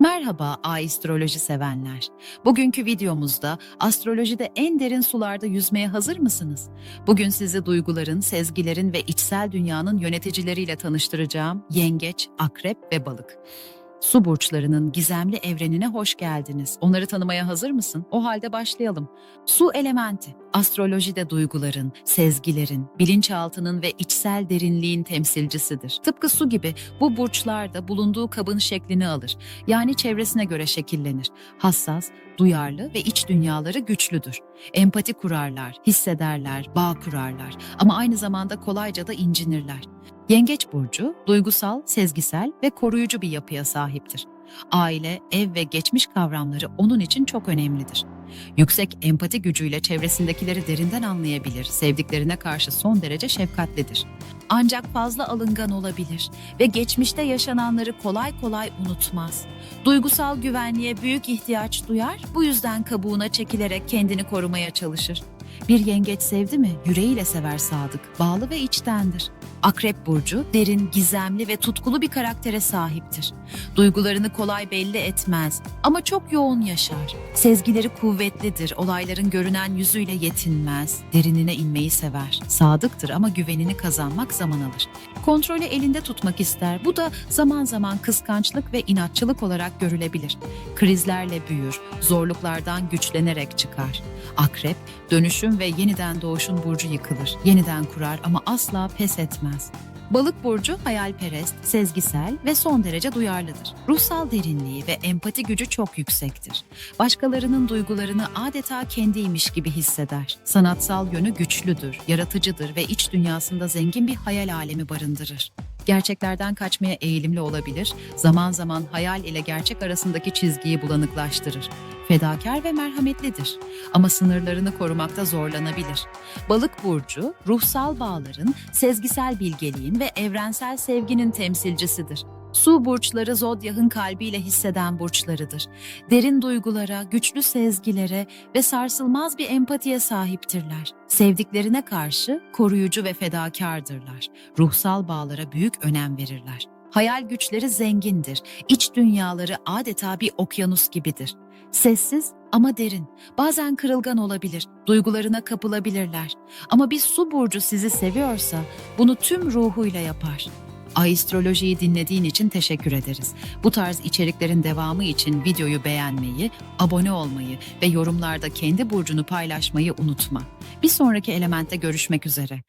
Merhaba astroloji sevenler. Bugünkü videomuzda astrolojide en derin sularda yüzmeye hazır mısınız? Bugün sizi duyguların, sezgilerin ve içsel dünyanın yöneticileriyle tanıştıracağım Yengeç, Akrep ve Balık. Su burçlarının gizemli evrenine hoş geldiniz. Onları tanımaya hazır mısın? O halde başlayalım. Su elementi, astrolojide duyguların, sezgilerin, bilinçaltının ve içsel derinliğin temsilcisidir. Tıpkı su gibi bu burçlar da bulunduğu kabın şeklini alır. Yani çevresine göre şekillenir. Hassas, duyarlı ve iç dünyaları güçlüdür. Empati kurarlar, hissederler, bağ kurarlar ama aynı zamanda kolayca da incinirler. Yengeç burcu duygusal, sezgisel ve koruyucu bir yapıya sahiptir. Aile, ev ve geçmiş kavramları onun için çok önemlidir. Yüksek empati gücüyle çevresindekileri derinden anlayabilir, sevdiklerine karşı son derece şefkatlidir. Ancak fazla alıngan olabilir ve geçmişte yaşananları kolay kolay unutmaz. Duygusal güvenliğe büyük ihtiyaç duyar, bu yüzden kabuğuna çekilerek kendini korumaya çalışır. Bir yengeç sevdi mi yüreğiyle sever sadık, bağlı ve içtendir. Akrep burcu derin, gizemli ve tutkulu bir karaktere sahiptir. Duygularını kolay belli etmez ama çok yoğun yaşar. Sezgileri kuvvetlidir, olayların görünen yüzüyle yetinmez, derinine inmeyi sever. Sadıktır ama güvenini kazanmak zaman alır. Kontrolü elinde tutmak ister. Bu da zaman zaman kıskançlık ve inatçılık olarak görülebilir. Krizlerle büyür, zorluklardan güçlenerek çıkar. Akrep, dönüşüm ve yeniden doğuşun burcu yıkılır. Yeniden kurar ama asla pes etmez. Balık burcu hayalperest, sezgisel ve son derece duyarlıdır. Ruhsal derinliği ve empati gücü çok yüksektir. Başkalarının duygularını adeta kendiymiş gibi hisseder. Sanatsal yönü güçlüdür, yaratıcıdır ve iç dünyasında zengin bir hayal alemi barındırır. Gerçeklerden kaçmaya eğilimli olabilir, zaman zaman hayal ile gerçek arasındaki çizgiyi bulanıklaştırır. Fedakar ve merhametlidir ama sınırlarını korumakta zorlanabilir. Balık burcu, ruhsal bağların, sezgisel bilgeliğin ve evrensel sevginin temsilcisidir. Su burçları zodyahın kalbiyle hisseden burçlarıdır. Derin duygulara, güçlü sezgilere ve sarsılmaz bir empatiye sahiptirler. Sevdiklerine karşı koruyucu ve fedakardırlar. Ruhsal bağlara büyük önem verirler. Hayal güçleri zengindir. İç dünyaları adeta bir okyanus gibidir. Sessiz ama derin. Bazen kırılgan olabilir, duygularına kapılabilirler. Ama bir su burcu sizi seviyorsa bunu tüm ruhuyla yapar. Astrolojiyi dinlediğin için teşekkür ederiz. Bu tarz içeriklerin devamı için videoyu beğenmeyi, abone olmayı ve yorumlarda kendi burcunu paylaşmayı unutma. Bir sonraki elementte görüşmek üzere.